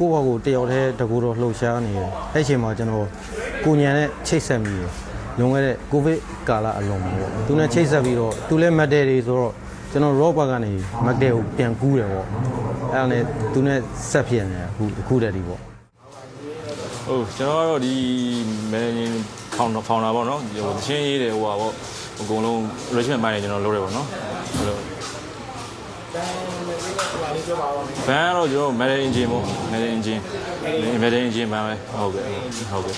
ကိုယ့်ဘောက်ကိုတယောက်တည်းတကူတော့လှုပ်ရှားနေတယ်အဲ့အချိန်မှာကျွန်တော်ကိုညံနဲ့ချိတ်ဆက်မိတယ်လွန်ခဲ့တဲ့ကိုဗစ်ကာလအလုံးပေါ့သူနဲ့ချိတ်ဆက်ပြီးတော့သူလည်းမတ်တယ်တွေဆိုတော့ကျွန်တော်ရော့ဘတ်ကနေမတ်တယ်ကိုပြန်ကူးတယ်ပေါ့အဲ့ဒါနဲ့သူနဲ့ဆက်ဖြစ်နေတယ်အခုအခုတည်းဒီပေါ့ဟုတ်ကျွန်တော်ကတော့ဒီမန်ဂျင်ဖောင်ဖောင်တာပေါ့နော်ဟိုသချင်းရေးတယ်ဟိုပါပေါ့အကုန်လုံး arrangement ပိုင်းနေကျွန်တော်လုပ်တယ်ပေါ့နော်အဲ့လို ဘန်ကတော့ကျွန်တော် managing engine ပေါ့ managing engine managing engine ဘန်ပဲဟုတ်ကဲ့ဟုတ်ကဲ့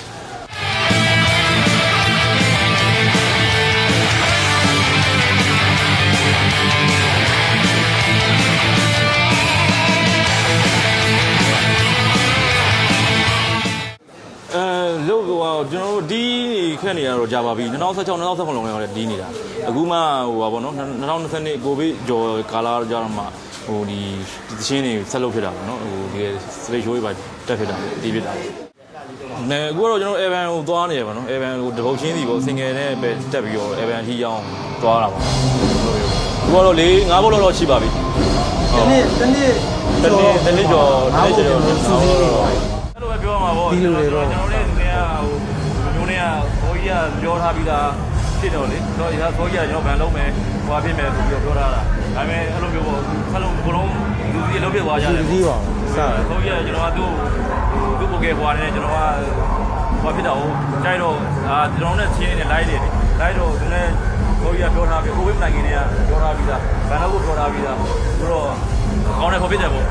လို့ဟိုကျွန်တော်တို့ဒီခက်နေရတော့ကြာပါပြီ2016 2017လုံးလည်းဒီနေတာအခုမှဟိုပါဗောနော်2020ကိုဗစ်ကျော်ကာလာကြာတော့မှဟိုဒီသချင်းတွေဆက်လုပ်ဖြစ်တာဗောနော်ဟိုဒီစတေးရှိုးတွေပါတက်ဖြစ်တာတီးဖြစ်တာနဲအခုတော့ကျွန်တော် Evan ကိုသွားနေရပါတော့ Evan ကိုတပုတ်ချင်းစီပေါ့ single နဲ့ပဲတက်ပြီးတော့ Evan အထိရောက်သွားတာပါအခုကတော့၄၅ဘုတ်လောက်ရှိပါပြီတနေ့တနေ့တနေ့တနေ့ကျော်တနေ့ကျော်စူးစီးတော့အဲ့လိုပဲပြောမှာပေါ့ဒီလိုတွေတော့ကျွန်တော်တို့တွေက ဟိုမျိုးတွေကဘောကြီးကပြောထားပြီးသားဖြစ်တော့လေတော့ဒီကဘောကြီးကကျွန်တော်ဗန်လုံးမယ်ဟွာဖြစ်မယ်ဆိုပြီးတော့ပြောထားတာဒါပေမဲ့အဲ့လိုမျိုးပေါ့ဆက်လုံးဘလုံးလူကြီးလုံးပြသွားကြစူးတယ်စီးပါစတယ်ဘောကြီးကကျွန်တော်ကသူ့သူ့ပိုကေဟွာနေကျွန်တော်ကဟွာဖြစ်တော့ကြိုက်တော့အာကျွန်တော်နဲ့ချင်းနေလိုက်တယ်လိုက်တော့သူလည်းဘောကြီးကပြောထားပြီးကိုဝိပနိုင်ခင်ကပြောထားပြီးသားဗန်လုံးကိုပြောထားပြီးသားဆိုတော့ကောင်းတယ်ခေါ်ဖြစ်တယ်ပေါ့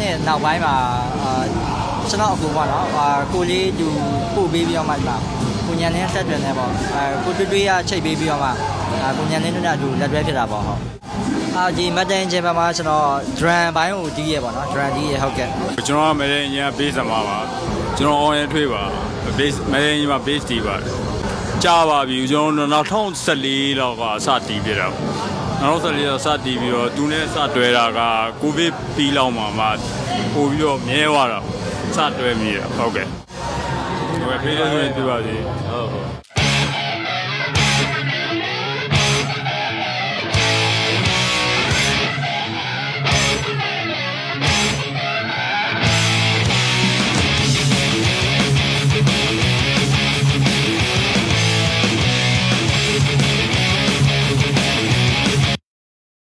နှစ်နောက်ပိုင်းမှာအာကျွန်တော်အကူပေါ့နော်အာကိုလေးသူပို့ပေးပြီးတော့မှဒီမှာကိုညံနဲ့ဆက်တွင်နေပေါ့အာကိုတွေ့တွေ့ရချိတ်ပေးပြီးတော့မှအာကိုညံနဲ့တို့နဲ့အတူလက်တွဲဖြစ်တာပေါ့ဟုတ်အာဒီမတ်တန်ချင်ပါမှာကျွန်တော် drum ဘိုင်းကိုတီးရပေါ့နော် drum တီးရဟုတ်ကဲ့ကျွန်တော်ကမရင်းရင်ဘေးစမှာပါကျွန်တော် online ထွေးပါဘေးမရင်းရင်မှာ base တီးပါကြာပါပြီကျွန်တော်2014လောက်ကစတီးပြတာ 2014လောက်စတီးပြီးတော့သူနဲ့စတွဲတာကကိုဗစ်ပြီးလောက်မှာမှပို့ပြီးတော့မြဲသွားတာစတွဲမိတာဟုတ်ကဲ့ဟုတ်ကဲ့ဖေးလေးဆိုရင်ပြပါစီဟုတ်ဟုတ်